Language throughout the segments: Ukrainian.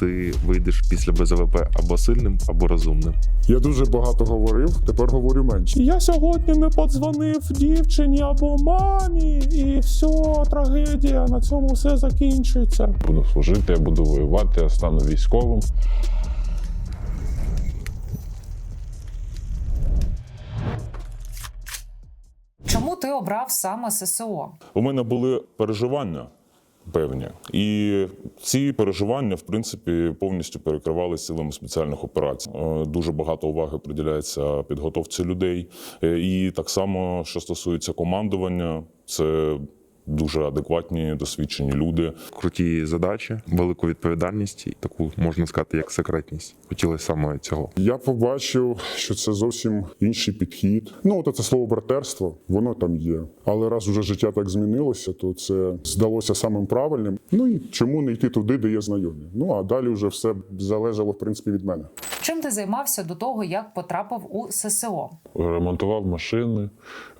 ти вийдеш після БЗВП або сильним, або розумним. Я дуже багато говорив, тепер говорю менше. Я сьогодні не подзвонив дівчині або мамі, і все, трагедія. На цьому все закінчиться. Буду служити, я буду воювати, я стану військовим. Чому ти обрав саме ССО? У мене були переживання певні, і ці переживання, в принципі, повністю перекривали силами спеціальних операцій. Е, Дуже багато уваги приділяється підготовці людей. Е, І так само, що стосується командування, це дуже адекватні, досвідчені люди. Круті задачі, велику відповідальність і таку можна сказати, як секретність. Хотілося саме цього. Я побачив, що це зовсім інший підхід. Ну, от це слово братерство, воно там є. Але раз уже життя так змінилося, то це здалося самим правильним. Ну і чому не йти туди, де є знайомі? Ну а далі вже все залежало в принципі від мене. Чим ти займався до того, як потрапив у ССО? Ремонтував машини,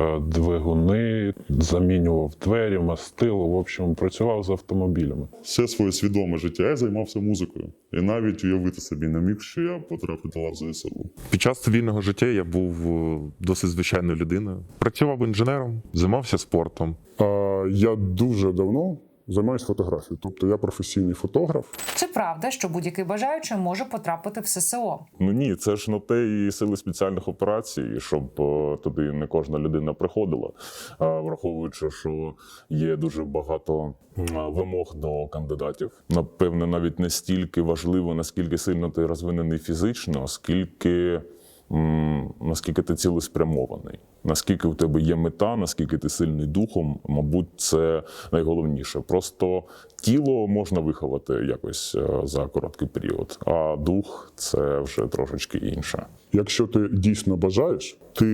е, двигуни, замінював двері, мастило. В общем, працював з автомобілями. все своє свідоме життя я займався музикою. І навіть уявити собі не міг, що я потраплю до лав ЗСУ. Під час цивільного життя я був е, досить звичайною людиною. Працював інженером, займався спортом. А, я дуже давно займаюся фотографією, тобто я професійний фотограф. Чи правда, що будь-який бажаючий може потрапити в ССО? Ну ні, це ж на те і сили спеціальних операцій, щоб е, туди не кожна людина приходила. Враховуючи, що є дуже багато вимог до кандидатів. Напевне, навіть не стільки важливо, наскільки сильно ти розвинений фізично, скільки. Наскільки ти цілеспрямований, наскільки у тебе є мета, наскільки ти сильний духом, мабуть, це найголовніше. Просто тіло можна виховати якось е, за короткий період, а дух це вже трошечки інше. Якщо ти дійсно бажаєш, ти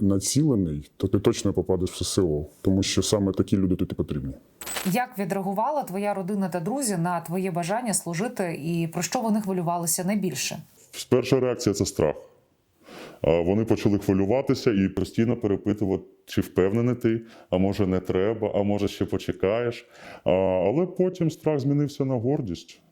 націлений, то ти точно попадеш в ССО, тому що саме такі люди тут і потрібні. Як відреагувала твоя родина та друзі на твоє бажання служити, і про що вони хвилювалися найбільше? Перша реакція це страх. Вони почали хвилюватися і постійно перепитувати, чи впевнений ти, а може не треба, а може ще почекаєш. Але потім страх змінився на гордість,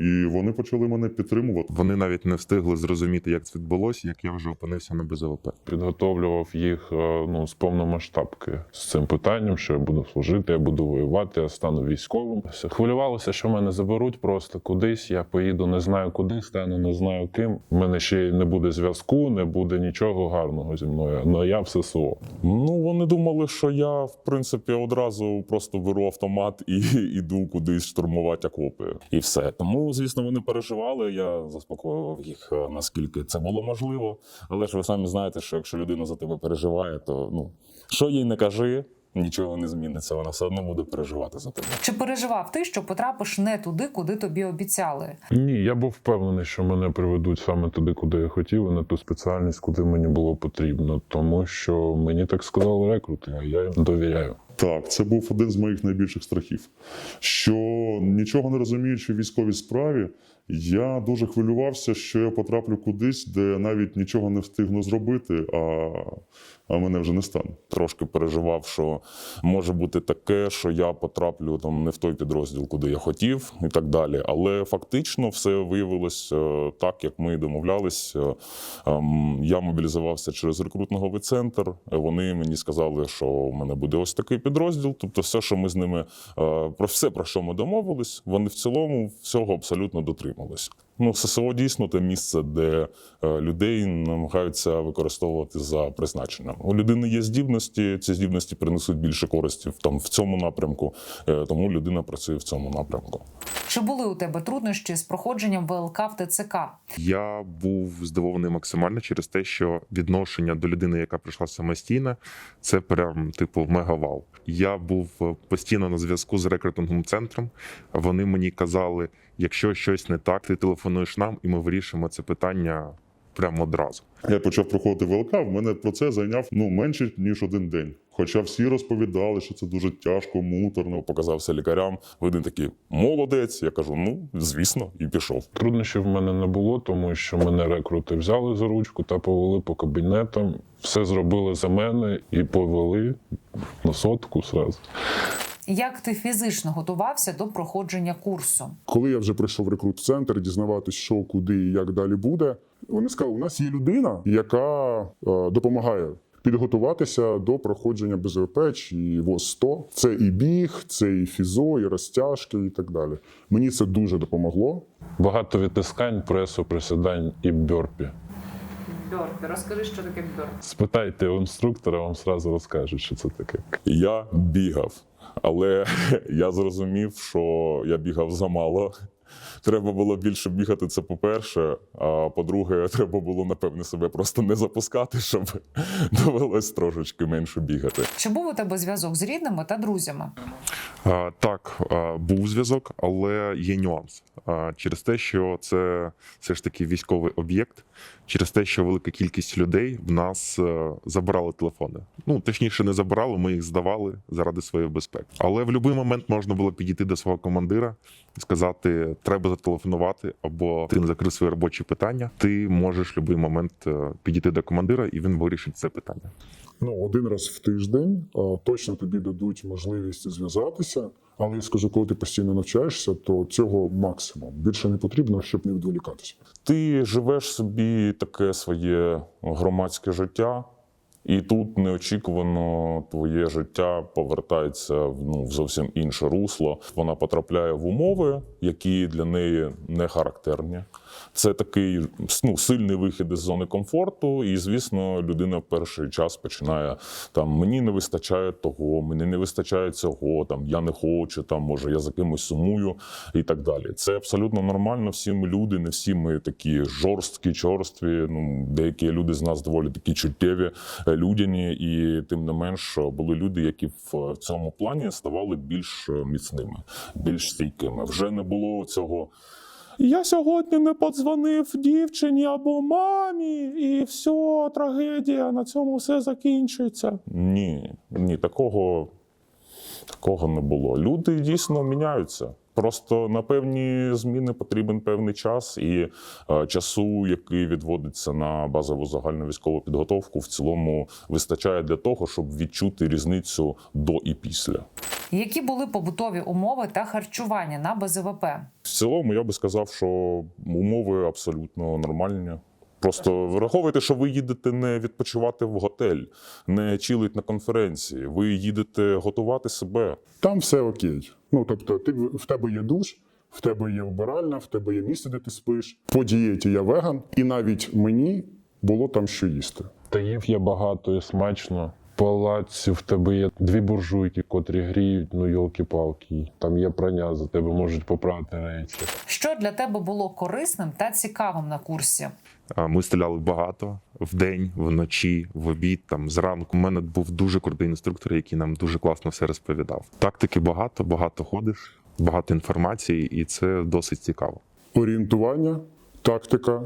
і вони почали мене підтримувати. Вони навіть не встигли зрозуміти, як це відбулося, як я вже опинився на БЗВП. Підготовлював їх е, ну, з повномасштабки з цим питанням, що я буду служити, я буду воювати, я стану військовим. Все. Хвилювалося, що мене заберуть просто кудись. Я поїду, не знаю куди, стану, не знаю ким. У мене ще не буде зв'язку, не буде нічого гарного зі мною. але я в ССО. Ну вони думали, що я в принципі одразу просто беру автомат і іду кудись штурмувати окопи, і все. Тому, звісно, вони переживали. Я заспокоював їх е, наскільки це було можливо. Але ж ви самі знаєте, що якщо людина за тебе переживає, то ну що їй не кажи. Нічого не зміниться, вона все одно буде переживати за тебе. Чи переживав ти, що потрапиш не туди, куди тобі обіцяли? Ні, я був впевнений, що мене приведуть саме туди, куди я хотів, і на ту спеціальність, куди мені було потрібно, тому що мені так сказали рекрути, а я їм довіряю. Так, це був один з моїх найбільших страхів. Що нічого не розуміючи в військовій справі, я дуже хвилювався, що я потраплю кудись, де навіть нічого не встигну зробити, а, а мене вже не стане. Трошки переживав, що може бути таке, що я потраплю там не в той підрозділ, куди я хотів, і так далі. Але фактично все виявилось е, так, як ми і домовлялись. Е, ем, Я мобілізувався через рекрутинговий центр. Вони мені сказали, що у мене буде ось такий підрозділ. Тобто, все, що ми з ними е, про все, про що ми домовились, вони в цілому всього абсолютно дотримались. Ну, ССО дійсно те місце, де е, людей намагаються використовувати за призначенням. У людини є здібності, ці здібності принесуть більше користі в там в цьому напрямку, е, тому людина працює в цьому напрямку. Чи були у тебе труднощі з проходженням ВЛК в ТЦК? Я був здивований максимально через те, що відношення до людини, яка прийшла самостійно, це прям типу мегавал. Я був постійно на зв'язку з рекрутинговим центром. Вони мені казали, якщо щось не так, ти телефонуєш нам, і ми вирішимо це питання прямо одразу. Я почав проходити ВЛК, в мене процес зайняв ну, менше, ніж один день. Хоча всі розповідали, що це дуже тяжко, муторно. Показався лікарям. Вони такі молодець. Я кажу, ну звісно, і пішов. Труднощів в мене не було, тому що мене рекрути взяли за ручку та повели по кабінетам. Все зробили за мене і повели на сотку зразу. Як ти фізично готувався до проходження курсу? Коли я вже прийшов в рекрут-центр, дізнаватись, що, куди і як далі буде, вони сказали, у нас є людина, яка е, допомагає. Підготуватися до проходження БЗВП чи ВОЗ 100 Це і біг, це і фізо, і розтяжки, і так далі. Мені це дуже допомогло. Багато відтискань, пресу, присідань і бьорпі. Бьорпі, розкажи, що таке бьорпі. Спитайте у інструктора, вам сразу розкажуть, що це таке. Я бігав, але я зрозумів, що я бігав замало. Треба було більше бігати, це по-перше. А по-друге, треба було, напевне, себе просто не запускати, щоб довелось трошечки менше бігати. Чи був у тебе зв'язок з рідними та друзями? А, Так, а, був зв'язок, але є нюанс. А, Через те, що це все ж таки військовий об'єкт, через те, що велика кількість людей в нас е, забирали телефони. Ну, точніше, не забирали, ми їх здавали заради своєї безпеки. Але в будь-який момент можна було підійти до свого командира сказати: треба зателефонувати, або ти не закрив свої робочі питання. Ти можеш в будь-який момент е, підійти до командира, і він вирішить це питання. Ну, один раз в тиждень точно тобі дадуть можливість зв'язатися. Але я скажу, коли ти постійно навчаєшся, то цього максимум. Більше не потрібно, щоб не відволікатися. Ти живеш собі таке своє громадське життя, і тут неочікувано твоє життя повертається ну, в зовсім інше русло. Вона потрапляє в умови, які для неї не характерні. Це такий ну, сильний вихід із зони комфорту, і звісно, людина в перший час починає там мені не вистачає того, мені не вистачає цього, там я не хочу, там може я за кимось сумую і так далі. Це абсолютно нормально. Всі ми люди, не всі ми такі жорсткі, чорстві. Ну деякі люди з нас доволі такі чуттєві, е, людяні, і тим не менш були люди, які в цьому плані ставали більш е, міцними, більш стійкими. Вже не було цього. Я сьогодні не подзвонив дівчині або мамі, і все, трагедія, на цьому все закінчується. Ні, ні, такого, такого не було. Люди дійсно міняються. Просто на певні зміни потрібен певний час, і е, часу, який відводиться на базову загальну військову підготовку, в цілому вистачає для того, щоб відчути різницю до і після. Які були побутові умови та харчування на БЗВП? В цілому я би сказав, що умови абсолютно нормальні. Просто враховуйте, що ви їдете не відпочивати в готель, не чилить на конференції. Ви їдете готувати себе. Там все окей. Ну тобто, ти в тебе є душ, в тебе є вбиральна, в тебе є місце, де ти спиш. По дієті я веган, і навіть мені було там що їсти. Та їв я багато і смачно. В Палаці в тебе є дві буржуйки, котрі гріють, ну йолки-палки. Там є прання, за тебе можуть попрати речі. Що для тебе було корисним та цікавим на курсі? Ми стріляли багато вдень, вночі, в обід, там зранку. У мене був дуже крутий інструктор, який нам дуже класно все розповідав. Тактики багато, багато ходиш, багато інформації, і це досить цікаво. Орієнтування, тактика,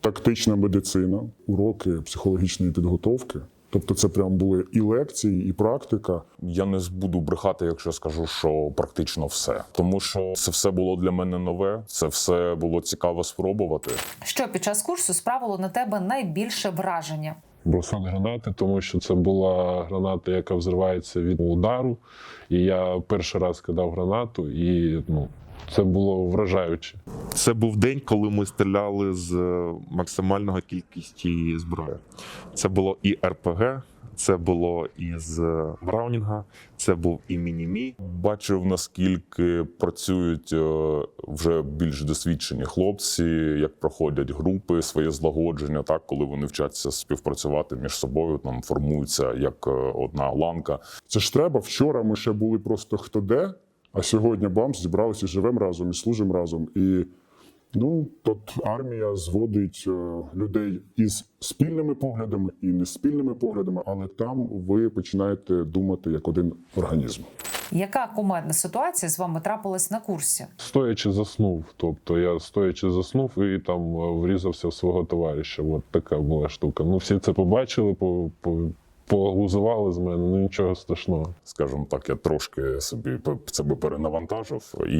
тактична медицина, уроки психологічної підготовки. Тобто, це прям були і лекції, і практика. Я не буду брехати, якщо скажу, що практично все, тому що це все було для мене нове. Це все було цікаво спробувати. Що під час курсу справило на тебе найбільше враження? Бросок гранати, тому що це була граната, яка взривається від удару. І я перший раз кидав гранату, і ну, це було вражаюче. Це був день, коли ми стріляли з е, максимального кількості зброї. Це було і РПГ, це було і з Браунінга, це був і Мінімі. Бачив наскільки працюють е, вже більш досвідчені хлопці, як проходять групи, своє злагодження, так коли вони вчаться співпрацювати між собою, там формуються як е, одна ланка. Це ж треба. Вчора ми ще були просто хто де, а сьогодні бам, зібралися, живемо разом і служимо разом. І ну, тут армія зводить е, людей із спільними поглядами і не спільними поглядами, але там ви починаєте думати як один організм. Яка кумедна ситуація з вами трапилась на курсі? Стоячи заснув. Тобто я стоячи заснув і там е, врізався в свого товариша. От така була штука. Ну всі це побачили, по, по, Погузували з мене, ну нічого страшного. скажімо так, я трошки собі себе перенавантажив і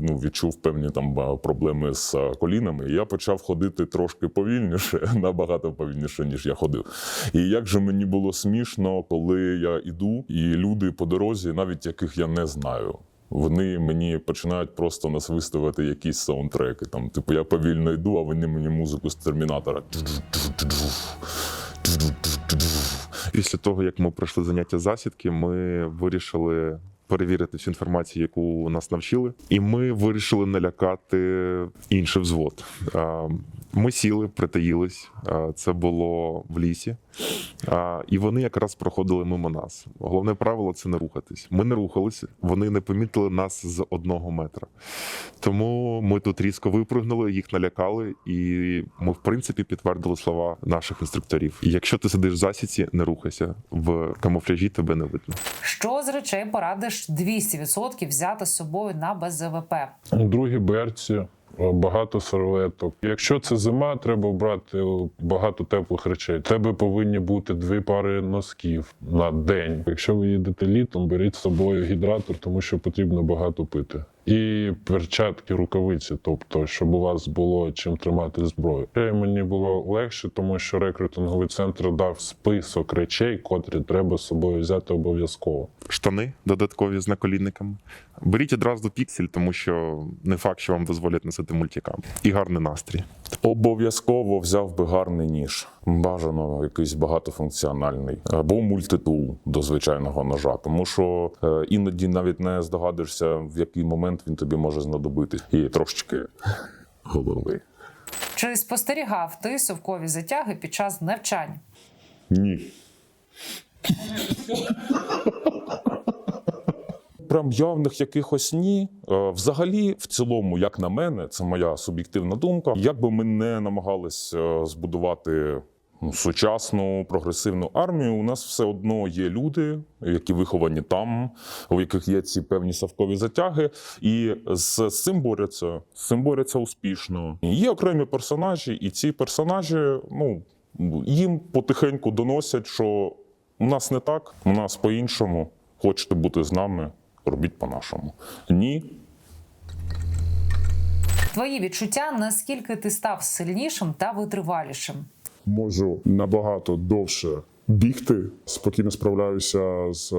ну, відчув певні там проблеми з колінами. Я почав ходити трошки повільніше, набагато повільніше, ніж я ходив. І як же мені було смішно, коли я іду, і люди по дорозі, навіть яких я не знаю. Вони мені починають просто насвистувати якісь саундтреки. Там, типу, я повільно йду, а вони мені музику з термінатора. Після того, як ми пройшли заняття засідки, ми вирішили перевірити всю інформацію, яку нас навчили, і ми вирішили налякати інший взвод. Ми сіли, притаїлись. Це було в лісі. І вони якраз проходили мимо нас. Головне правило це не рухатись. Ми не рухалися, вони не помітили нас з одного метра. Тому ми тут різко випрыгнули, їх налякали, і ми, в принципі, підтвердили слова наших інструкторів. Якщо ти сидиш в засідці, не рухайся. В камуфляжі тебе не видно. Що з речей порадиш 200% взяти з собою на БЗВП? Другі берці, багато серветок. Якщо це зима, треба брати багато теплих речей. Тебе повинні бути дві пари носків на день. Якщо ви їдете літом, беріть з собою гідратор, тому що потрібно багато пити. І перчатки, рукавиці, тобто, щоб у вас було чим тримати зброю. Ще мені було легше, тому що рекрутинговий центр дав список речей, котрі треба з собою взяти обов'язково. Штани додаткові з наколінниками. Беріть одразу піксель, тому що не факт, що вам дозволять носити мультикам. І гарний настрій. Обов'язково взяв би гарний ніж. Бажано якийсь багатофункціональний або мультитул до звичайного ножа, тому що е, іноді навіть не здогадуєшся, в який момент він тобі може знадобитись. І трошечки голови. Чи спостерігав ти совкові затяги під час навчань? Ні. Прям явних якихось ні. Е, Взагалі, в цілому, як на мене, це моя суб'єктивна думка. Як би ми не намагались е, збудувати сучасну прогресивну армію, у нас все одно є люди, які виховані там, у яких є ці певні совкові затяги, і з цим борються. З цим борються успішно. Є окремі персонажі, і ці персонажі, ну їм потихеньку доносять, що у нас не так, у нас по-іншому. Хочете бути з нами, робіть по-нашому. Ні, Твої відчуття, наскільки ти став сильнішим та витривалішим? Можу набагато довше бігти, спокійно справляюся з е,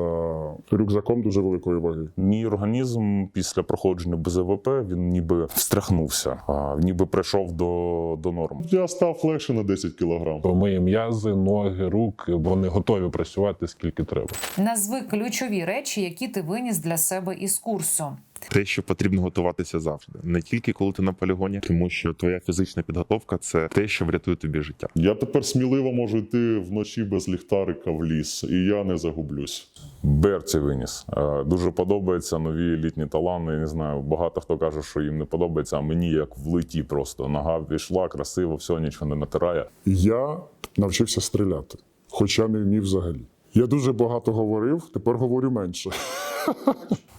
рюкзаком дуже великої ваги. мій організм після проходження БЗВП він ніби встряхнувся, а ніби прийшов до, до норм. Я став легше на 10 кілограм. Мої м'язи, ноги, руки, вони готові працювати скільки треба. Назви ключові речі, які ти виніс для себе із курсу. Те, що потрібно готуватися завжди, не тільки коли ти на полігоні, тому що твоя фізична підготовка це те, що врятує тобі життя. Я тепер сміливо можу йти вночі без ліхтарика в ліс, і я не загублюсь. Берці виніс. Е, Дуже подобаються нові літні талани. Не знаю, багато хто каже, що їм не подобається, а мені як в литі просто нога війшла, красиво, все, нічого не натирає. Я навчився стріляти, хоча не вмів взагалі. Я дуже багато говорив, тепер говорю менше.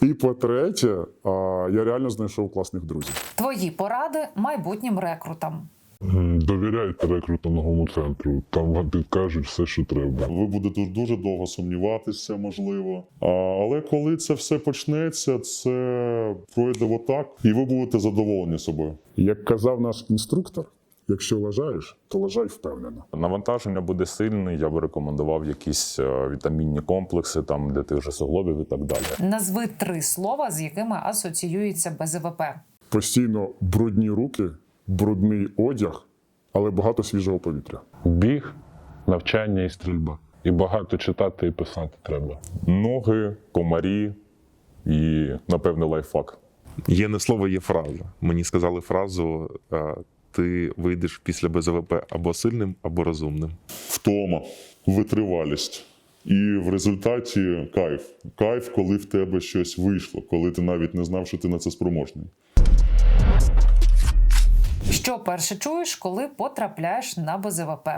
І по-третє, я реально знайшов класних друзів. Твої поради майбутнім рекрутам. Довіряйте рекрутинговому центру, там вам підкажуть все, що треба. Ви будете дуже довго сумніватися, можливо. А, але коли це все почнеться, це пройде отак, і ви будете задоволені собою. Як казав наш інструктор, якщо лажаєш, то лажай впевнено. Навантаження буде сильне. Я би рекомендував якісь е, вітамінні комплекси, там де ти вже суглобів і так далі. Назви три слова, з якими асоціюється БЗВП. Постійно брудні руки, брудний одяг, але багато свіжого повітря. Біг, навчання і стрільба. І багато читати і писати треба. Ноги, комарі і, напевне, лайфхак. Є не слово, є фраза. Мені сказали фразу: е, ти вийдеш після БЗВП або сильним, або розумним. Втома, витривалість. І в результаті кайф. Кайф, коли в тебе щось вийшло, коли ти навіть не знав, що ти на це спроможний. Що перше чуєш, коли потрапляєш на БЗВП?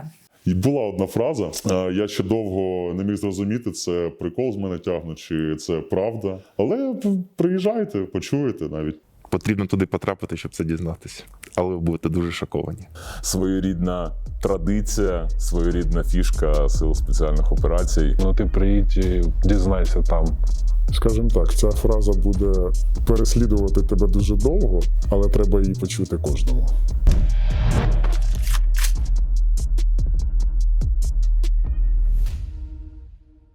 І була одна фраза. Я ще довго не міг зрозуміти, це прикол з мене тягнуть, чи це правда. Але приїжджайте, почуєте навіть. Потрібно туди потрапити, щоб це дізнатися. Але ви будете дуже шоковані. Своєрідна традиція, своєрідна фішка сил спеціальних операцій. Ну ти приїдь і дізнайся там. Скажімо так, ця фраза буде переслідувати тебе дуже довго, але треба її почути кожному.